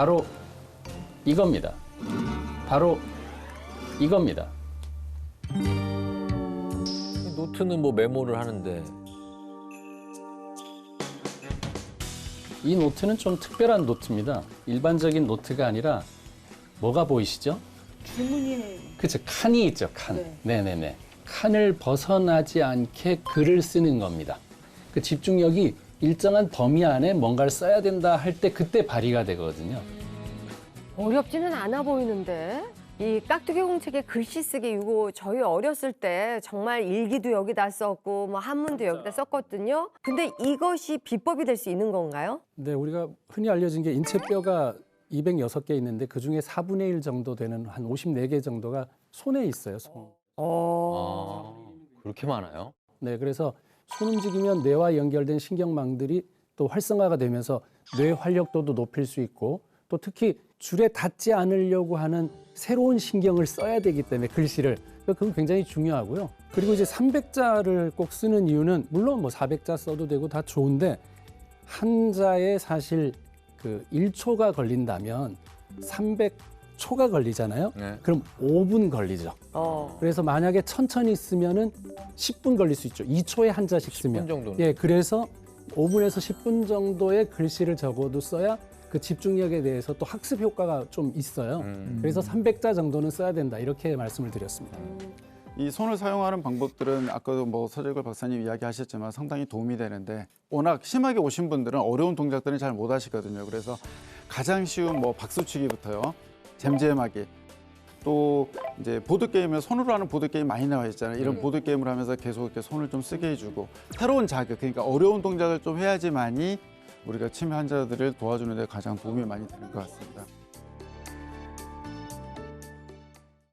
바로 이겁니다. 바로 이겁니다. 이 노트는 뭐 메모를 하는데 이 노트는 좀 특별한 노트입니다. 일반적인 노트가 아니라 뭐가 보이시죠? 주문이 그쵸 칸이 있죠 칸. 네. 네. 네네 칸을 벗어나지 않게 글을 쓰는 겁니다. 그 집중력이 일정한 범위 안에 뭔가를 써야 된다 할 때 그때 발휘가 되거든요. 어렵지는 않아 보이는데. 이 깍두기 공책에 글씨 쓰기 이거 저희 어렸을 때 정말 일기도 여기다 썼고 뭐 한문도 여기다 썼거든요. 근데 이것이 비법이 될 수 있는 건가요? 네, 우리가 흔히 알려진 게 인체뼈가 206개 있는데 그 중에 4분의 1 정도 되는 한 54개 정도가 손에 있어요. 손. 아, 그렇게 많아요? 네, 그래서 손 움직이면 뇌와 연결된 신경망들이 또 활성화가 되면서 뇌 활력도도 높일 수 있고 또 특히 줄에 닿지 않으려고 하는 새로운 신경을 써야 되기 때문에 글씨를 그건 굉장히 중요하고요. 그리고 이제 300자를 꼭 쓰는 이유는 물론 뭐 400자 써도 되고 다 좋은데 한자에 사실 그 1초가 걸린다면 300 초가 걸리잖아요. 네. 그럼 5분 걸리죠. 어. 그래서 만약에 천천히 쓰면은 10분 걸릴 수 있죠. 2초에 한 자씩 10분 쓰면. 정도는. 예, 그래서 5분에서 10분 정도의 글씨를 적어도 써야 그 집중력에 대해서 또 학습 효과가 좀 있어요. 음. 그래서 300자 정도는 써야 된다. 이렇게 말씀을 드렸습니다. 이 손을 사용하는 방법들은 아까도 뭐 서재걸 박사님 이야기하셨지만 상당히 도움이 되는데 워낙 심하게 오신 분들은 어려운 동작들은 잘 못 하시거든요. 그래서 가장 쉬운 뭐 박수치기부터요, 잼잼하기, 또 이제 보드 게임에 손으로 하는 보드 게임 많이 나와 있잖아요. 이런 보드 게임을 하면서 계속 이렇게 손을 좀 쓰게 해주고 새로운 자극, 그러니까 어려운 동작을 좀 해야지만이 우리가 치매 환자들을 도와주는 데 가장 도움이 많이 되는 것 같습니다.